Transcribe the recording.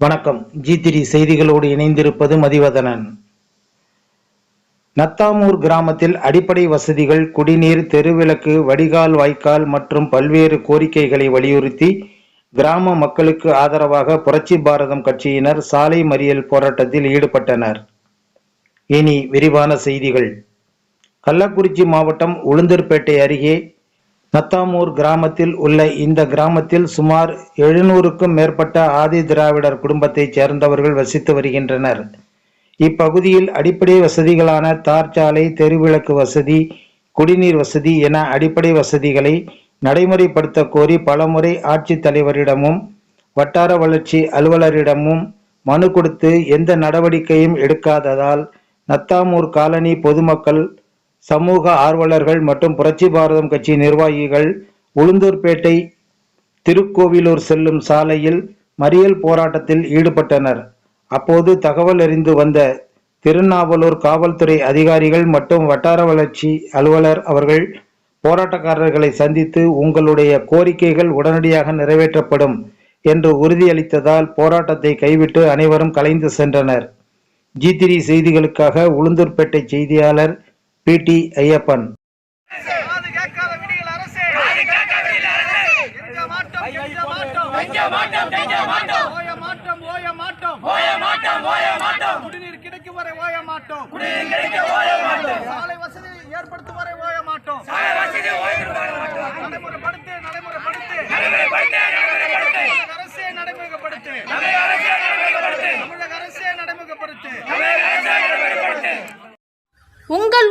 வணக்கம். ஜி திரி செய்திகளோடு இணைந்திருப்பது மதிவதனன். நத்தாமூர் கிராமத்தில் அடிப்படை வசதிகள் குடிநீர் தெருவிளக்கு வடிகால் வாய்க்கால் மற்றும் பல்வேறு கோரிக்கைகளை வலியுறுத்தி கிராம மக்களுக்கு ஆதரவாக புரட்சி பாரதம் கட்சியினர் சாலை மறியல் போராட்டத்தில் ஈடுபட்டனர். இனி விரிவான செய்திகள். கள்ளக்குறிச்சி மாவட்டம் உளுந்தூர்பேட்டை அருகே நத்தாமூர் கிராமத்தில் உள்ள இந்த கிராமத்தில் சுமார் எழுநூறுக்கும் மேற்பட்ட ஆதி திராவிடர் குடும்பத்தைச் சேர்ந்தவர்கள் வசித்து வருகின்றனர். இப்பகுதியில் அடிப்படை வசதிகளான தார் சாலை தெருவிளக்கு வசதி குடிநீர் வசதி என அடிப்படை வசதிகளை நடைமுறைப்படுத்த கோரி பலமுறை ஆட்சித் தலைவரிடமும் வட்டார வளர்ச்சி அலுவலரிடமும் மனு கொடுத்து எந்த நடவடிக்கையும் எடுக்காததால் நத்தாமூர் காலனி பொதுமக்கள் சமூக ஆர்வலர்கள் மற்றும் புரட்சி பாரதம் கட்சி நிர்வாகிகள் உளுந்தூர்பேட்டை திருக்கோவிலூர் செல்லும் சாலையில் மறியல் போராட்டத்தில் ஈடுபட்டனர். அப்போது தகவல் அறிந்து வந்த திருநாவலூர் காவல்துறை அதிகாரிகள் மற்றும் வட்டார வளர்ச்சி அலுவலர் அவர்கள் போராட்டக்காரர்களை சந்தித்து உங்களுடைய கோரிக்கைகள் உடனடியாக நிறைவேற்றப்படும் என்று உறுதியளித்ததால் போராட்டத்தை கைவிட்டு அனைவரும் கலைந்து சென்றனர். ஜி த்ரீ செய்திகளுக்காக உளுந்தூர்பேட்டை செய்தியாளர் பி டி ஐயப்பன். மாட்டோம் மாட்டோம் மாட்டோம், மாட்டோம். ஓய மாட்டோம் ஓய மாட்டோம் ஓய மாட்டோம், ஓய மாட்டோம். குடிநீர் கிடைக்கும் வரை ஓய மாட்டோம் குடிநீர் கிடைக்க ஓய மாட்டோம். சாலை வசதி ஏற்படுத்தும் வரை ஓய மாட்டோம் சாலை வசதி ஓய்வு பெற மாட்டோம். நடைமுறைப்படுத்து நடைமுறைப்படுத்து நடைமுறைப்படுத்து, நடைமுறைப்படுத்து. தமிழக அரசே நடைமுறைப்படுத்து தமிழக அரசே நடைமுறைப்படுத்து. தமிழக அரசே நடைமுறைப்படுத்து தமிழக அரசே நடைமுறைப்படுத்து.